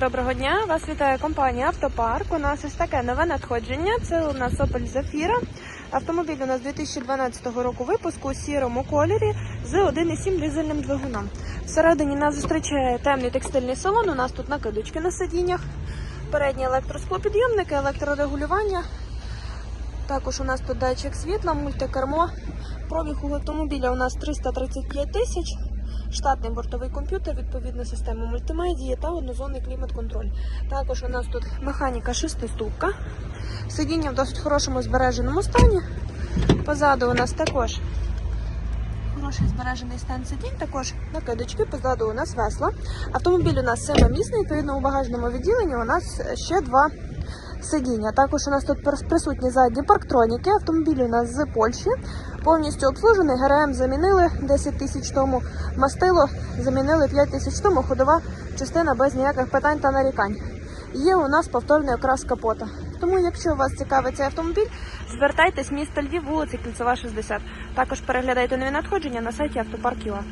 Доброго дня! Вас вітає компанія Автопарк. У нас ось таке нове надходження. Це у нас Opel Zafira. Автомобіль у нас 2012 року випуску у сірому кольорі з 1,7 дизельним двигуном. Всередині нас зустрічає темний текстильний салон. У нас тут накидочки на сидіннях, передні електросклопідйомники, електрорегулювання. Також у нас тут датчик світла, мультикермо. Пробіг у автомобіля у нас 335 тисяч. Штатний бортовий комп'ютер, відповідна система мультимедії та однозонний клімат-контроль. Також у нас тут механіка шестиступка. Сидіння в досить хорошому збереженому стані. Позаду у нас також хороший збережений стан сидінь, також накидочки, позаду у нас весла. Автомобіль у нас семимісний, відповідно у багажному відділенні у нас ще два сидіння. Також у нас тут присутні задні парктроніки. Автомобіль у нас з Польщі. Повністю обслужений. ГРМ замінили 10 тисяч тому. Мастило замінили 5 тисяч тому. Ходова частина без ніяких питань та нарікань. Є у нас повторний окрас капота. Тому, якщо вас цікавить цей автомобіль, звертайтесь місто Львів, вулиця Кільцева, 60. Також переглядайте нові надходження на сайті Автопарк.ua.